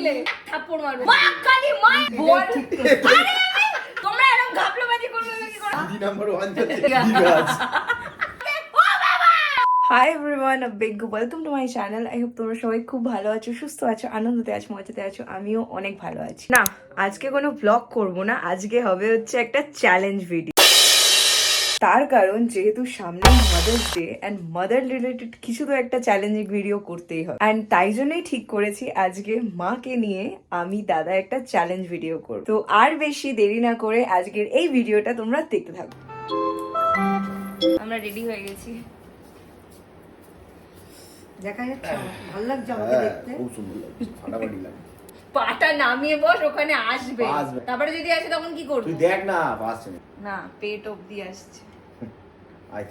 চাইছিলে থাপ্পড় মারবো। মা কালী মা। বল আরে তোমরা এরকম ঘাপলাবাজি করবে না কি করে? দিদি নাম্বার ওয়ান যাচ্ছে hi everyone a big welcome to my channel I hope তোমরা সবাই খুব ভালো আছো সুস্থ আছো আনন্দতে আছো মজাতে আছো আমিও অনেক ভালো আছি। না আজকে কোনো ব্লগ করব না আজকে হবে হচ্ছে একটা চ্যালেঞ্জ ভিডিও তার কারণ যেহেতু সামনে Mother's Day and mother related কিছু তো একটা চ্যালেঞ্জিং ভিডিও করতেই হবে। অ্যান্ড তাই জন্যই ঠিক করেছি আজকে মাকে নিয়ে আমি দাদা একটা চ্যালেঞ্জ ভিডিও করব। তো আর বেশি দেরি না করে আজকের এই ভিডিওটা তোমরা দেখতে থাকো। আমরা রেডি হয়ে গেছি। দেখা যাচ্ছে। ভালো লাগছে আমাকে হ্যাঁ দেখতে। খুব সুন্দর লাগছে। ফাটাফাটি লাগছে। পাটা নামিয়ে বস ওখানে আসবে। আসবে। তারপরে যদি আসে তখন কি করব? তুই দেখ না আসছে না না পেট অব্দি আসছে। আই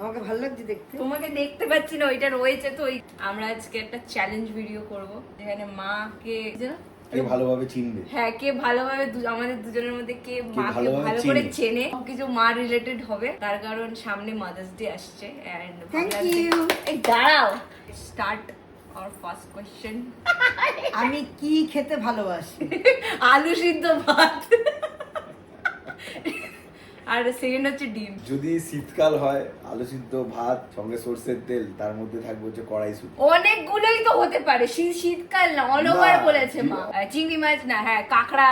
আমাকে ভালো লাগছে দেখতে। তোমাকে দেখতে পাচ্ছি না ওইটা রয়েছে তো ওই আমরা আজকে একটা চ্যালেঞ্জ ভিডিও করব যেখানে মাকে যেন কে ভালোভাবে চিনবে। হ্যাঁ কে ভালোভাবে দু- আমাদের দুজনের মধ্যে কে মাকে ভালোভাবে ভালো করে চিনে। চেনে কিছু মা রিলেটেড হবে। তার কারণ সামনে মাদার্স ডে আসছে এন্ড Thank you. এই দাঁড়াও। স্টার্ট আওয়ার ফার্স্ট কোশ্চেন আমি কি খেতে ভালোবাসি? আলু সিদ্ধ ভাত। আর সেকেন্ড হচ্ছে ডিম। যদি শীতকাল হয় আলু সিদ্ধ ভাত সঙ্গে সর্ষের তেল তার মধ্যে থাকবে হচ্ছে কড়াই শুট অনেকগুলোই তো হতে পারে। শীত শীতকাল না অল ওভার বলেছে মা। চিংড়ি মাছ না হ্যাঁ কাঁকড়া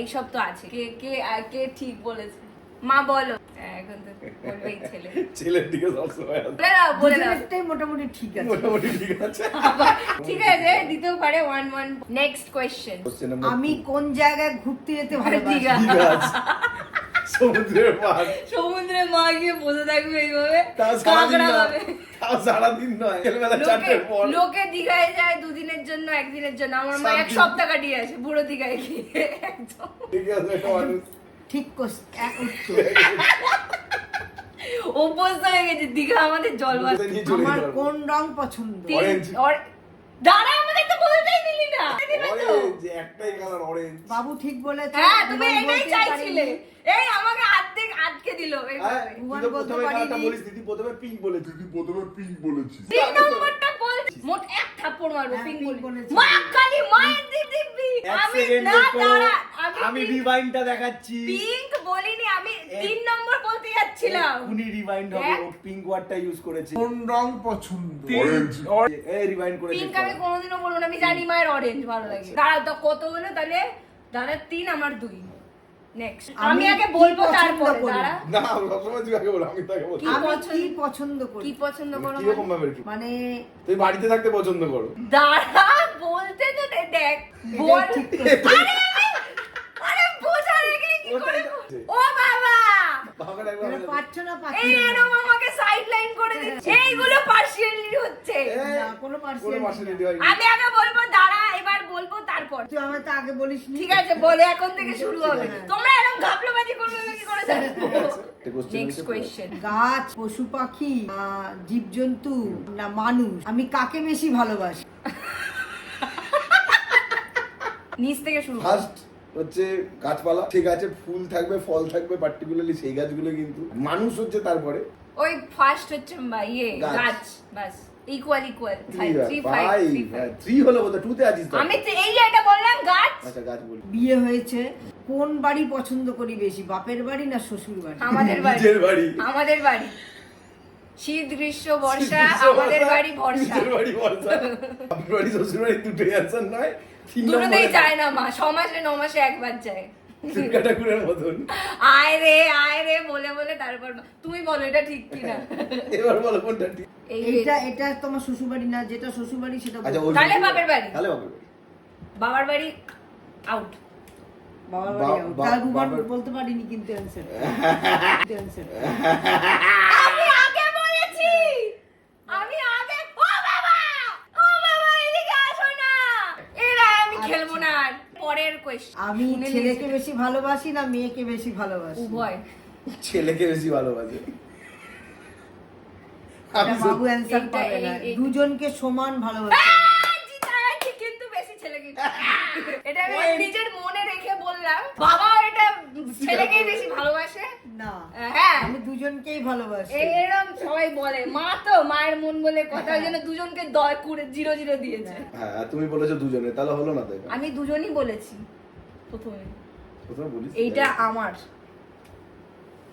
এইসব তো আছে। কে কে কে ঠিক বলেছে? মা বলো। এখন তো বলবেই ছেলে। ছেলের দিকে সবসময় আছে। বলে দাও। বলে মোটামুটি ঠিক আছে। মোটামুটি ঠিক আছে। ঠিক আছে দিতেও পারে ওয়ান ওয়ান নেক্সট কোয়েশ্চেন আমি কোন জায়গায় ঘুরতে যেতে ভালোবাসি? দীঘা। সমুদ্রের মা গিয়ে বসে থাকবে এইভাবে। কাঁকড়া পাবে তাও সারাদিন নয় বিকেলবেলা লোকে চারটের পর। লোকে দীঘায় যায় দুদিনের জন্য একদিনের জন্য। আমার মা এক সপ্তাহ কাটিয়ে আসে বুড়ো দীঘায় গিয়ে। একদম ঠিক আছে মানুষ ঠিক উত্তর। অভ্যস্ত হয়ে গেছে দীঘা আমাদের জল আমার কোন রং পছন্দ? তিন- Orange. or- দাঁড়া আমাদের তো বলতেই দিলি না। একটাই কালার অরেঞ্জ বাবু ঠিক বলেছে হ্যাঁ তুমি এটাই চাইছিলে। এই আমাকে আর্ধেক আটকে দিল হ্যাঁ, বলতে পারিনি। বলিস, দিদি প্রথমে প্রথমে পিঙ্ক বলেছিস তিন নম্বরটা বল মোট এক থাপ্পড় মারবো পিং pink বলে বলেছি। মা কালী মায়ের এক আমি না দাঁড়া আমি রিভাইন্ডটা দেখাচ্ছি। পিঙ্ক বলিনি আমি তিন নম্বর বলতে যাচ্ছিলাম। উনি রিভাইন্ড হবে ও পিঙ্ক ওয়ার্ডটা ইউজ করেছে। কোন রং পছন্দ? অরেঞ্জ এই রিভাইন্ড করে পিঙ্ক আমি। কোনোদিনও বলব না আমি জানি মায়ের অরেঞ্জ ভালো লাগে। দাঁড়াও তো কত হলো তাহলে? দাঁড়া তিন আমার দুই। নেক্সট আমি আগে বলব তারপরে করি? দাঁড়া। না সবসময় তুই আগে বল আমি তাকে বলছি আমি কি পছন্দ করি? কি পছন্দ করো কি রকম ভাবে কি? মানে তুই বাড়িতে থাকতে পছন্দ করো? দাঁড়া বলতে তো দেখ। বল। আরে বোঝা রেখে কি করে ওটাই তো। ও বাবা বাবাকে ডাকবে এটা আমাকে। পাচ্ছ না পাচ্ছ এই এরকম আমাকে সাইড লাইন করে দিচ্ছে। এইগুলো পার্সিয়ালি হচ্ছে। কোনো কোনো partiality partiality না। হয়নি। আমি আগে বলব দাঁড়া এবার বলব তারপর। তুই আমায় তো আগে বলিস ঠিক আছে বলে এখন থেকে শুরু হবে। তোমরা এরকম ঘাপলাবাজি করবে কি করে জানব নেক্সট হচ্ছে- গাছ পশু পাখি আহ, জীবজন্তু না মানুষ। আমি কাকে বেশি ভালোবাসি? নিচ থেকে শুরু করো। ফার্স্ট হচ্ছে গাছপালা ঠিক আছে ফুল থাকবে ফল থাকবে পার্টিকুলারলি সেই গাছগুলো কিন্তু। মানুষ হচ্ছে তারপরে। ওই ফার্স্ট হচ্ছে ইয়ে গাছ। বাস। ইকুয়াল ইকুয়াল থ্রি থ্রি হলো বোধহয় টুতে আছিস আমি তো এই এটা বললাম গাছ? আচ্ছা গাছ বলি। বিয়ে হয়েছে কোন বাড়ি পছন্দ করি বেশি বাপের বাড়ি না শ্বশুর বাড়ি? আমাদের বাড়ি। আমাদের বাড়ি। শীত গ্রীষ্ম বর্ষা আমাদের বাড়ি নিজের বাড়ি ভরসা বাপের বাড়ি শ্বশুর বাড়ি দুটোই অ্যান্সার নয় দুটোতেই যায় না মা ছ মাসে ন মাসে একবার যায়। দুর্গা ঠাকুরের মতন। আয় রে আয় রে বলে বলে তারপর তুমি বলো এটা ঠিক কিনা এবার বলো কোনটা ঠিক? এটা এটা তোমার শ্বশুর বাড়ি না যেটা শ্বশুর বাড়ি সেটা আচ্ছা তাহলে বাড়ি। তাহলে বাড়ি। বাবার বাড়ি আউট বাবার বাড়ি বলতে পারিনি কিন্তু অ্যান্সার অ্যান্সার আমি আগে বলেছি আমি আগে ও বাবা ও বাবা এদিকে আসো না এরা আমি খেলব না আর পরের কোয়েশ্চেন আমি ছেলেকে বেশি ভালোবাসি না মেয়েকে বেশি ভালোবাসি? উভয়। ছেলেকে বেশি ভালোবাসি। আমি বাবু অ্যান্সার পাবে না। দুজনকে সমান ভালোবাসি। কিন্তু বেশি ছেলেকে। এটা আমি নিজের মনে রেখে বললাম। বাবা এটা ছেলেকেই বেশি ভালোবাসে। দুজনকেই ভালোবাসি। এরকম সবাই বলে। মা তো মায়ের মন বলে কথা ওই জন্য দুজনকে দয় করে জিরো জিরো দিয়েছে। হ্যাঁ তুমি বলেছ দুজনে তাহলে হলো না তো এবার। আমি দুজনই বলেছি প্রথমে। প্রথমে বলিস এইটা আমার।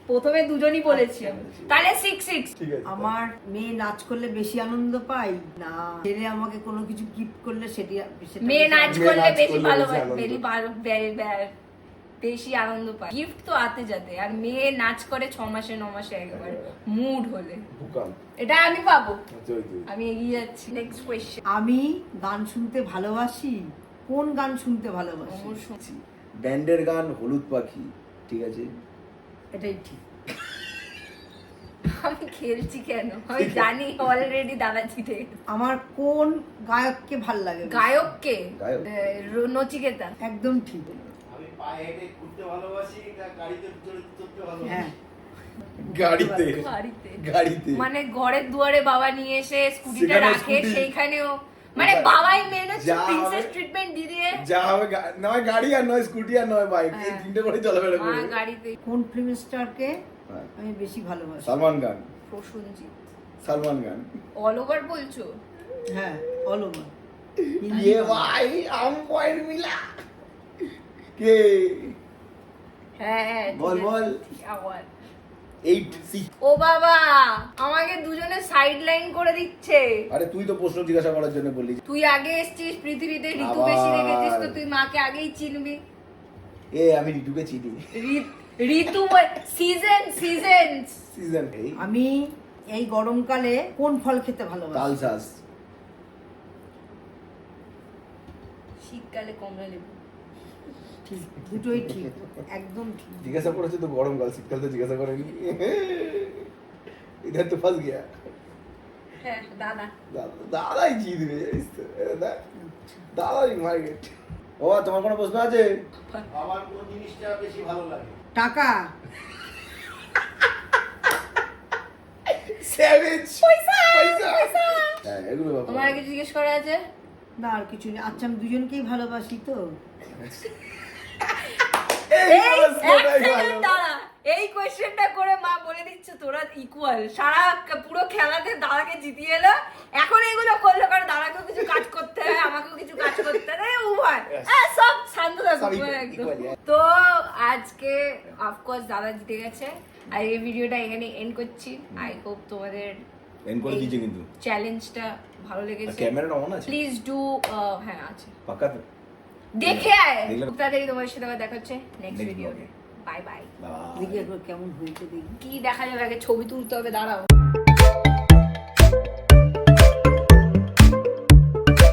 প্রথমে দুজনই বলেছি। তাহলে সিক্স সিক্স ঠিক আছে আমার মেয়ে নাচ করলে বেশি আনন্দ পাই না। ছেলে আমাকে কোনো কিছু গিফট করলে সেটি মেয়ে নাচ করলে বেশি ভালো বেশি ভালো বেশি আনন্দ পায়। গিফট তো আতে যাতে আর মেয়ে নাচ করে ছ মাসে ন মাসে একবার মুড হলে। এটা আমি পাবো। আচ্ছা, তো। আমি এগিয়ে যাচ্ছি। নেক্সট কোয়েশ্চেন আমি গান শুনতে ভালোবাসি? কোন গান শুনতে ভালোবাসি? শুনছি ব্যান্ডের গান হলুদ পাখি ঠিক আছে? এটাই ঠিক। আমি খেলছি কেন? আমি জানি অলরেডি দাদা জিতে আমার কোন গায়ককে ভালো লাগে? গায়ককে? নচিকেতা। একদম ঠিক। হেঁটে ঘুরতে ভালোবাসি না গাড়িতে চড়ে চড়তে ভালোবাসি হ্যাঁ গাড়িতে বাড়িতে গাড়িতে মানে ঘরের দুয়ারে বাবা নিয়ে এসে স্কুটিটা সেখানে রাখে স্কুটি- সেইখানেও মানে যা- বাবাই মেন হচ্ছে যা প্রিন্সেস হবে- ট্রিটমেন্ট দিয়ে দিয়ে যা হবে গা- নয় গাড়ি আর নয় স্কুটি আর নয় বাইক এই হ্যাঁ। তিনটে করে চলাফেরা মা করবে গাড়িতে কোন ফিল্ম স্টারকে হ্যাঁ। আমি বেশি ভালোবাসি সালমান খান প্রসঞ্জিৎ সালমান খান অল ওভার বলছো হ্যাঁ অল ওভার ये भाई हम पॉइंट मिला কে? হ্যাঁ হ্যাঁ বল, বল। আবার ও বাবা আমাকে দুজনে সাইড লাইন করে দিচ্ছে। আরে তুই তো প্রশ্ন জিজ্ঞাসা করার জন্য বললি। তুই আগে এসেছিস পৃথিবীতে ঋতু বেশি রেখেছিস তো তুই মাকে আগেই চিনবি। এ আমি ঋতুকে চিনি। ঋতু সিজন সিজন সিজন আমি এই গরমকালে কোন ফল খেতে ভালোবাসি? শীতকালে কমলা লেবু। ঠিক দুটোই ঠিক একদম ঠিক। জিজ্ঞাসা করেছে তো গরমকাল শীতকাল তো জিজ্ঞাসা করেনি। ইধার তো ফাঁস গিয়া। হ্যাঁ দাদা। দাদা- দাদাই জিতবে জানিস তো দাদাই মার্কেট। ও তোমার কোনো প্রশ্ন আছে? আমার কোন জিনিসটা বেশি ভালো লাগে। টাকা। স্যাভেজ পয়সা, পয়সা। হ্যাঁ এগুলো তোমার কিছু জিজ্ঞেস করা আছে? না আর কিছু নেই আচ্ছা আমি দুজনকেই ভালোবাসি তো। এই এক দাঁড়া। এই কোয়েশ্চেনটা করে মা বলে দিচ্ছে তোরা ইকুয়াল সারা পুরো খেলাতে দাদাকে জিতিয়ে এলো। এখন এগুলো করল কারণ দাদাকেও কিছু কাজ করতে হয় আমাকেও কিছু কাজ করতে হয়। উভয়। হ্যাঁ, সব শান্ত. তো আজকে অফকোর্স দাদা জিতে গেছে। আর এই ভিডিওটা এখানে এন্ড করছি। আই হোপ তোমাদের এন্ড করে দিয়েছে কিন্তু। চ্যালেঞ্জটা ভালো লেগেছে। ক্যামেরাটা অন আছে? প্লিজ ডু হ্যাঁ আছে। পাকা তো। দেখে আয়। তাড়াতাড়ি তোমার সাথে আবার দেখা হচ্ছে নেক্সট Next ভিডিওতে বাই বাই দেখি কেমন হয়েছে দেখি। কি দেখা যাবে? আগে ছবি তুলতে হবে দাঁড়াও।